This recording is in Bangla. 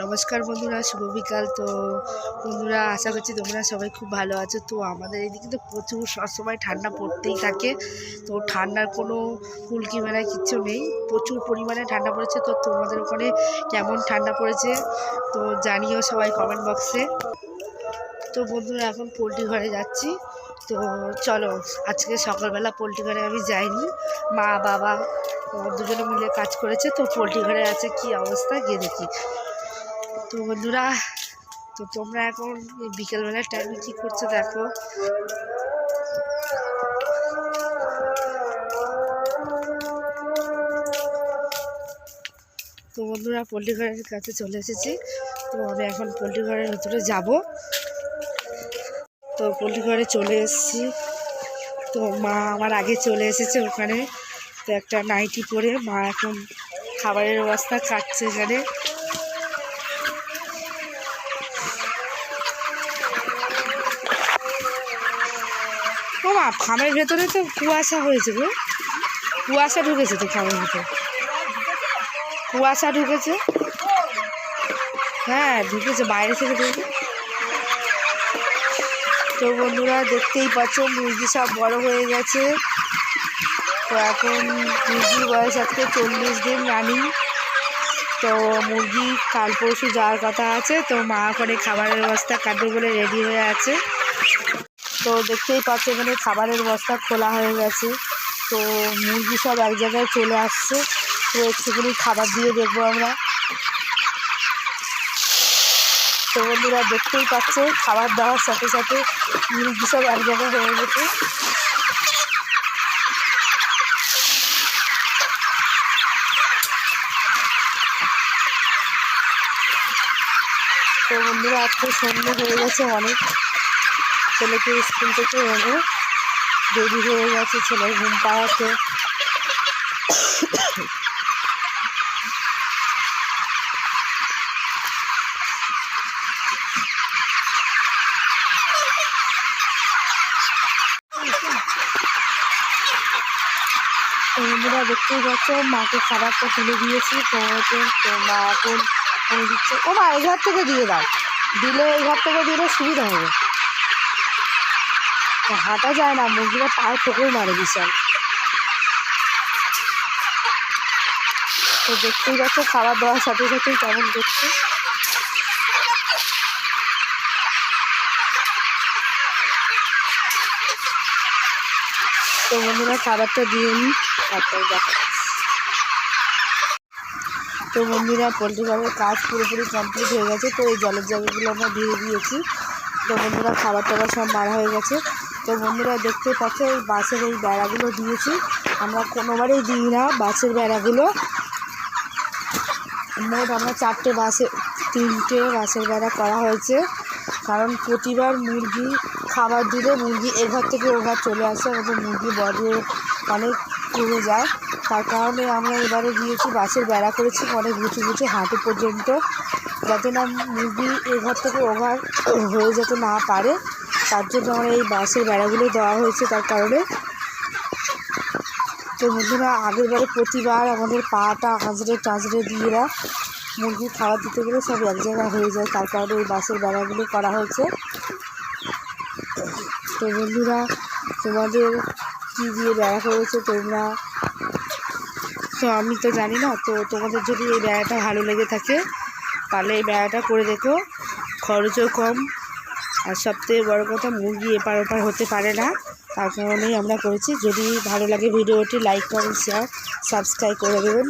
নমস্কার বন্ধুরা শুভ বিকাল তো বন্ধুরা, আশা করছি তোমরা সবাই খুব ভালো আছো। তো আমাদের এদিকে তো প্রচুর সবসময় ঠান্ডা পড়তেই থাকে। তো ঠান্ডার কোনো কুলকি মেলায় কিচ্ছু নেই। প্রচুর পরিমাণে ঠান্ডা পড়েছে। তো তোমাদের ওখানে কেমন ঠান্ডা পড়েছে? তো জানিও সবাই কমেন্ট বক্সে তো বন্ধুরা, এখন পোলট্রি ঘরে যাচ্ছি। তো চলো, আজকে সকালবেলা পোলট্রি ঘরে আমি যাইনি। মা, বাবা দুজনে মিলে কাজ করেছে। তো পোলট্রি ঘরে আছে কি অবস্থা, গিয়ে দেখি। তো বন্ধুরা, তো তোমরা এখন বিকেলবেলার টাইমে কী করছ দেখো। তো বন্ধুরা, পোলট্রি ঘরের কাছে চলে এসেছি। তো আমি এখন পোলট্রি ঘরের ভিতরে যাব। তো পোলট্রি ঘরে চলে এসেছি। তো মা আমার আগে চলে এসেছে ওখানে। তো একটা নাইটি পরে মা এখন খাবারের ব্যবস্থা কাটছে এখানে। মা ফার্মের ভেতরে তো কুয়াশা হয়েছে গো। কুয়াশা ঢুকেছে তো ফার্মের ভেতরে। কুয়াশা ঢুকেছে। হ্যাঁ ঢুকেছে, বাইরে থেকে ঢুকে তো বন্ধুরা, দেখতেই পাচ্ছ, মুরগি সব বড় হয়ে গেছে। তো এখন মুরগির বয়স আজকে চল্লিশ দিন রানিং। তো মুরগি কাল পরশু যাওয়ার কথা আছে, তো মা করে খাবারের ব্যবস্থা কাটবে বলে রেডি হয়ে আছে। তো দেখতেই পাচ্ছ, এখানে খাবারের বস্তা খোলা হয়ে গেছে। তো মুরগি সব এক জায়গায় চলে আসছে। তো একটুখানি খাবার দিয়ে দেখব আমরা। তো বন্ধুরা, দেখতেই পাচ্ছে, খাবার দেওয়ার সাথে সাথে মুরগি সব এক জায়গায় হয়ে গেছে। তো বন্ধুরা, আজকে সন্ধ্যে হয়ে গেছে অনেক। ছেলেকে স্কুল থেকে এনে দেরি হয়ে গেছে, ছেলের ঘুম পাড়াতে। তো বন্ধুরা দেখতেই পাচ্ছ, মাকে খাবারটা তুলে দিয়েছি তো হচ্ছে তো মা এখন দিচ্ছে। ও মা এই ঘর থেকে দিয়ে দাও। দিলে এই ঘর থেকে দিলে সুবিধা হবে। হাঁটা যায় না মুরগিরা পায়ে ঠোকর মারে বিশাল তো দেখতেই পাচ্ছ, খাবার দেওয়ার সাথে সাথেই কেমন দেখছে তো বন্ধুরা, খাবারটা দিয়ে নিই তারপরে দেখা তো বন্ধুরা, পোলট্রি ফার্মের কাজ পুরোপুরি কমপ্লিট হয়ে গেছে, তো এই জলের জায়গাগুলো আমরা দিয়ে দিয়েছি। তো বন্ধুরা, খাবার টাবার সব মারা হয়ে গেছে। তো বন্ধুরা দেখতে পাচ্ছ, এই বাসের এই বেড়াগুলো দিয়েছি। আমরা কোনোবারেই দিই না বাসের বেড়াগুলো। মোট আমরা চারটে বাসে তিনটে বাসের বেড়া করা হয়েছে। কারণ প্রতিবার মুরগি খাবার দিলে মুরগি এ ঘর থেকে ও ঘর চলে আসে, আমাদের মুরগি বডি অনেক কমে যায়। তার কারণে আমরা এবারে দিয়েছি বাসের বেড়া করেছি অনেক গুছি গুছি হাঁটু পর্যন্ত। যাতে না মুরগি এ ঘর থেকে ও ঘর হয়ে যেতে না পারে। তার জন্য আমরা এই বাসের বেড়াগুলো দেওয়া হয়েছে তার কারণে। তো বন্ধুরা, আগের বারে প্রতিবার আমাদের পাটা হাঁচড়ে টাঁচড়ে দিয়ে মুরগি খাবার দিতে গেলে সব এক জায়গায় হয়ে যায়, তার কারণে এই বাসের বেড়াগুলো করা হয়েছে। তো বন্ধুরা, তোমাদের কী দিয়ে বেড়া করেছে তোমরা? তো আমি তো জানি না, তো তোমাদের যদি এই বেড়াটা ভালো লেগে থাকে, তাহলে এই বেড়াটা করে দেখো। খরচও কম আর সবথেকে বড়ো কথা, মুরগি এপার ওপার হতে পারে না। তার কারণেই আমরা করেছি। যদি ভালো লাগে ভিডিওটি লাইক করেন শেয়ার সাবস্ক্রাইব করে দেবেন।